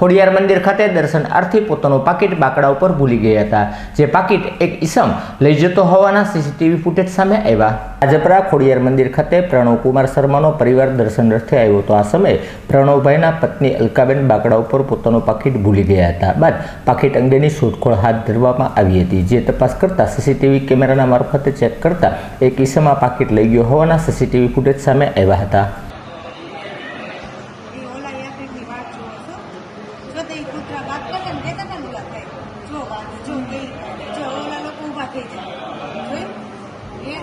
ખોડિયાર મંદિર ખાતે દર્શનાર્થી પોતાનું પાકીટ બાકડા ઉપર ભૂલી ગયા હતા. જે પાકીટ એક ઈસમ લઈ જતો હોવાના સીસીટીવી ફૂટેજ સામે આવ્યા. આજપરા ખોડિયાર મંદિર ખાતે પ્રણવ કુમાર શર્માનો પરિવાર દર્શન અર્થે આવ્યો હતો. આ સમયે પ્રણવભાઈના પત્ની અલકાબેન બાકડા ઉપર પોતાનું પાકીટ ભૂલી ગયા હતા. બાદ પાકીટ અંગેની શોધખોળ હાથ ધરવામાં આવી હતી. જે તપાસ કરતા સીસીટીવી કેમેરાના મારફતે ચેક કરતા એક ઈસમ પાકીટ લઈ ગયો હોવાના સીસીટીવી ફૂટેજ સામે આવ્યા હતા એ ઓલા યાત્રિકની વાત જુઓ છો જો કૂતરા વાત કરે ને હતા ને ઓલા ભાઈ જો વાત જો કઈ જો ઓલા લોકો ઊભા થઈ જાય એ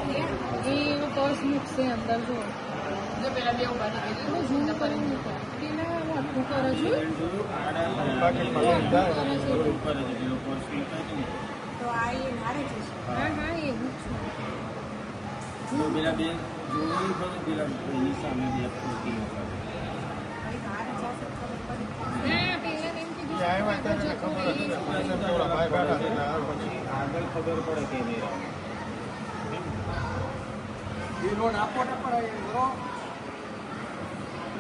એ એ પર્સ મૂકશે અંદર જો જો પેલા બે ઊભા થઈ ગયા ઝૂમ કરી મૂકો પેલા વાતું કરે છે તો આ એ મારે જ છે હા હા જ છે પેલા બે જોયું પેલા એની સામે બે ખોટી નહોતા. ભાઈ મારે જશે તો ખબર પડી હા પેલા પછી આગળ ખબર પડે કે નહીં આવે.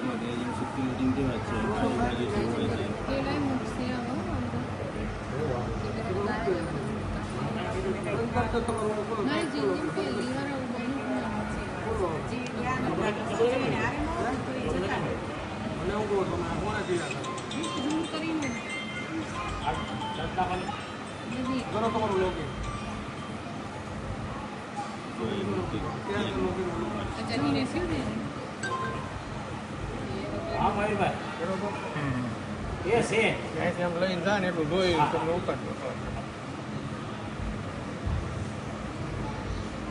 બધે એમ security કેવા છે આજુબાજુ શું હોય છે પેલા મૂકશે હવે અંદર મારી જિંદગી પહેલી વાર આવું બન્યું જે જ્ઞાન સચવીને હારે ન હોય તો એ ત્યાંથી આમ લઈને જાય એટલું જોઈ તમને ઉપાડજો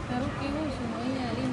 તારું કેવું છે